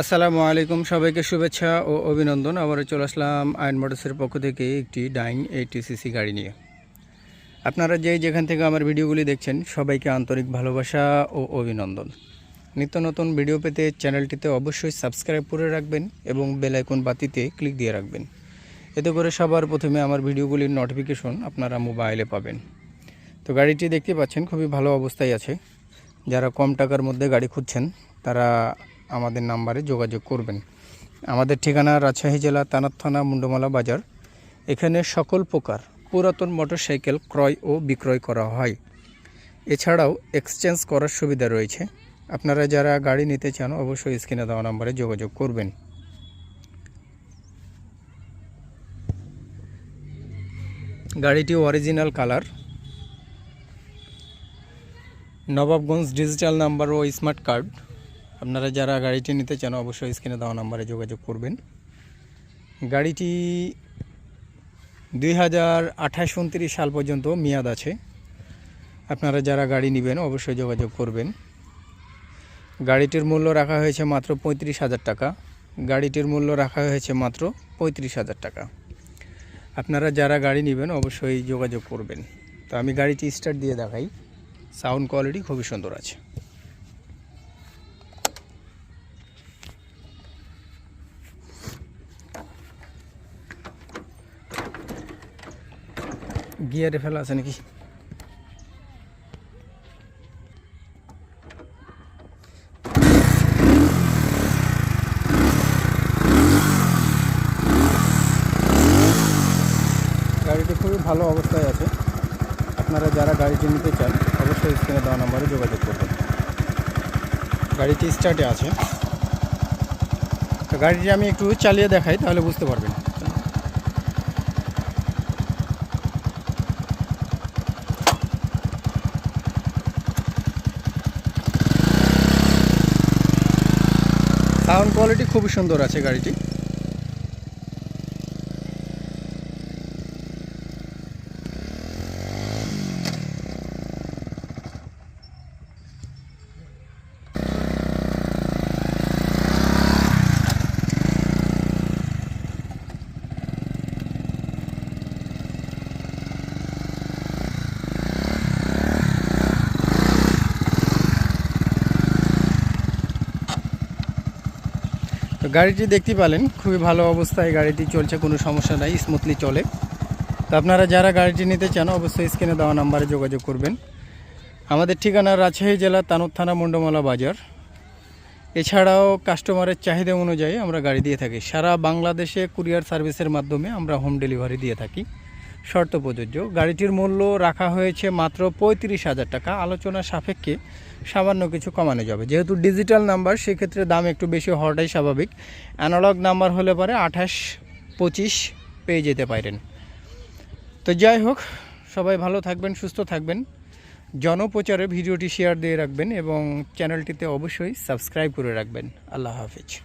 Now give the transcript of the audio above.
আসসালামু আলাইকুম, সবাইকে শুভেচ্ছা ও অভিনন্দন। আবারও চলে আসলাম আইন মোটরসের পক্ষ থেকে একটি ডাইং এইটিসিসি গাড়ি নিয়ে। আপনারা যে যেখান থেকে আমার ভিডিওগুলি দেখছেন, সবাইকে আন্তরিক ভালোবাসা ও অভিনন্দন। নিত্য নতুন ভিডিও পেতে চ্যানেলটিতে অবশ্যই সাবস্ক্রাইব করে রাখবেন এবং বেল আইকন বাতিতে ক্লিক দিয়ে রাখবেন। এতে করে সবার প্রথমে আমার ভিডিওগুলির নোটিফিকেশন আপনারা মোবাইলে পাবেন। তো গাড়িটি দেখতে পাচ্ছেন, খুবই ভালো অবস্থায় আছে। যারা কম টাকার মধ্যে গাড়ি খুঁজছেন, তারা আমাদের নাম্বারে যোগাযোগ করবেন। আমাদের ঠিকানা রাজশাহী জেলা তানার থানা মুন্ডমালা বাজার। এখানে সকল প্রকার পুরাতন মোটরসাইকেল ক্রয় ও বিক্রয় করা হয়। এছাড়াও এক্সচেঞ্জ করার সুবিধা রয়েছে। আপনারা যারা গাড়ি নিতে চান, অবশ্যই স্ক্রিনে দেওয়া নাম্বারে যোগাযোগ করবেন। গাড়িটি original colour. Nawabganj digital number ও স্মার্ট কার্ড। আপনারা যারা গাড়িটি নিতে চান, অবশ্যই স্ক্রিনে দেওয়া নাম্বারে যোগাযোগ করবেন। গাড়িটি দুই হাজার আঠাশ সাল পর্যন্ত মেয়াদ আছে। আপনারা যারা গাড়ি নেবেন, অবশ্যই যোগাযোগ করবেন। গাড়িটির মূল্য রাখা হয়েছে মাত্র পঁয়ত্রিশ হাজার টাকা। গাড়িটির মূল্য রাখা হয়েছে মাত্র পঁয়ত্রিশ হাজার টাকা। আপনারা যারা গাড়ি নেবেন, অবশ্যই যোগাযোগ করবেন। তো আমি গাড়িটি স্টার্ট দিয়ে দেখাই। সাউন্ড কোয়ালিটি খুবই সুন্দর আছে। গিয়ারে ফেলা আছে নাকি গাড়িটি খুবই ভালো অবস্থায় আছে। আপনারা যারা গাড়িটি নিতে চান, অবশ্যই স্ক্রিনে দেওয়া নম্বরে যোগাযোগ করবেন। গাড়িটি স্টার্টে আছে। তো গাড়িটি আমি একটু চালিয়ে দেখাই, তাহলে বুঝতে পারবেন। সাউন্ড কোয়ালিটি খুবই সুন্দর আছে গাড়িটি। তো গাড়িটি দেখতে পালেন, খুবই ভালো অবস্থায় গাড়িটি চলছে, কোনো সমস্যা নাই স্মুথলি চলে। তো আপনারা যারা গাড়িটি নিতে চান, অবশ্যই স্ক্রিনে দেওয়া নাম্বারে যোগাযোগ করবেন। আমাদের ঠিকানা রাজশাহী জেলা, তানুর থানা, মুন্ডমালা বাজার। এছাড়াও কাস্টমারের চাহিদা অনুযায়ী আমরা গাড়ি দিয়ে থাকি। সারা বাংলাদেশে কুরিয়ার সার্ভিসের মাধ্যমে আমরা হোম ডেলিভারি দিয়ে থাকি। শর্ত প্রযোজ্য। গাড়িটির মূল্য রাখা হয়েছে মাত্র পঁয়ত্রিশ হাজার টাকা। আলোচনা সাপেক্ষে সামান্য কিছু কমানো যাবে। যেহেতু ডিজিটাল নাম্বার, সেক্ষেত্রে দাম একটু বেশি হওয়াটাই স্বাভাবিক। অ্যানালগ নাম্বার হলে পরে আঠাশ, পঁচিশ পেয়ে যেতে পারেন। তো যাই হোক, সবাই ভালো থাকবেন, সুস্থ থাকবেন। জনপ্রচারে ভিডিওটি শেয়ার দিয়ে রাখবেন এবং চ্যানেলটিতে অবশ্যই সাবস্ক্রাইব করে রাখবেন। আল্লাহ হাফিজ।